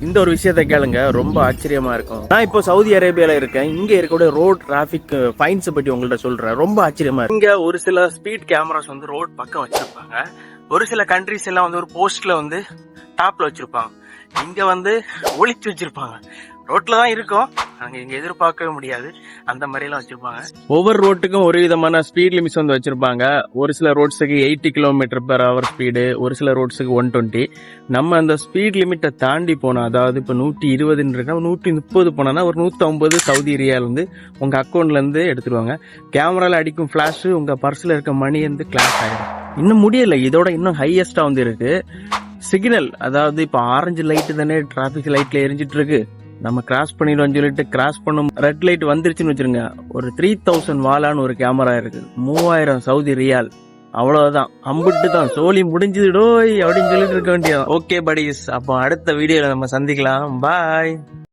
இந்த ஒரு விஷயத்த கேளுங்க ரொம்ப ஆச்சரியமா இருக்கும். நான் இப்போ சவுதி அரேபியால இருக்கேன். இங்க இருக்கக்கூடிய ரோட் டிராபிக் ஃபைன்ஸ் பத்தி உங்கள்ட்ட சொல்றேன். ரொம்ப ஆச்சரியமா இருக்கு. இங்க ஒரு சில ஸ்பீட் கேமராஸ் வந்து ரோட் பக்கம் வச்சிருப்பாங்க. ஒரு சில கண்ட்ரிஸ் எல்லாம் வந்து ஒரு போஸ்ட்ல வந்து டாப்ல வச்சிருப்பாங்க. இங்க வந்து ஒழிச்சு வச்சிருப்பாங்க. ரோட்ல தான் இருக்கும். அங்கே இங்கே எதிர்பார்க்கவே முடியாது. அந்த மாதிரிலாம் வச்சுருப்பாங்க. வச்சிருப்பாங்க ஒவ்வொரு ரோட்டுக்கும் ஒரு விதமான ஸ்பீட் லிமிட்ஸ் வந்து வச்சிருப்பாங்க. ஒரு சில ரோட்ஸுக்கு eighty kilometre per hour speed ஒரு சில ரோட்ஸுக்கு ஒன் டுவெண்ட்டி நம்ம அந்த ஸ்பீட் லிமிட்டை தாண்டி போனோம் அதாவது இப்போ நூற்றி இருபதுன்னு இருக்கா நூற்றி முப்பது போனோன்னா ஒரு நூற்றம்பது சவுதி ஏரியாவிலேருந்து உங்கள் அக்கௌண்ட்லேருந்து எடுத்துருவாங்க. கேமராவில் அடிக்கும் ஃப்ளாஷ் உங்கள் பர்ஸில் இருக்க மணி வந்து கிளாஸ் ஆகிடும் இன்னும் முடியலை. இதோட இன்னும் ஹையஸ்ட்டாக வந்து இருக்குது சிக்னல் அதாவது இப்போ ஆரஞ்சு லைட்டு தானே டிராஃபிக் லைட்டில் எரிஞ்சிட்டு இருக்கு. நம்ம கிராஸ் பண்ணிடுவோம் சொல்லிட்டு கிராஸ் பண்ணும் ரெட் லைட் வந்துருச்சுன்னு வச்சிருங்க. ஒரு த்ரீ தௌசண்ட் வாலான்னு ஒரு கேமரா இருக்கு. மூவாயிரம் சவுதி ரியால். அவ்வளவுதான். அம்பிட்டு தான். சோலி முடிஞ்சதுடோய் அப்படின்னு சொல்லிட்டு இருக்க வேண்டியது ஓகே படிஸ் அப்போ அடுத்த வீடியோல நம்ம சந்திக்கலாம். பாய்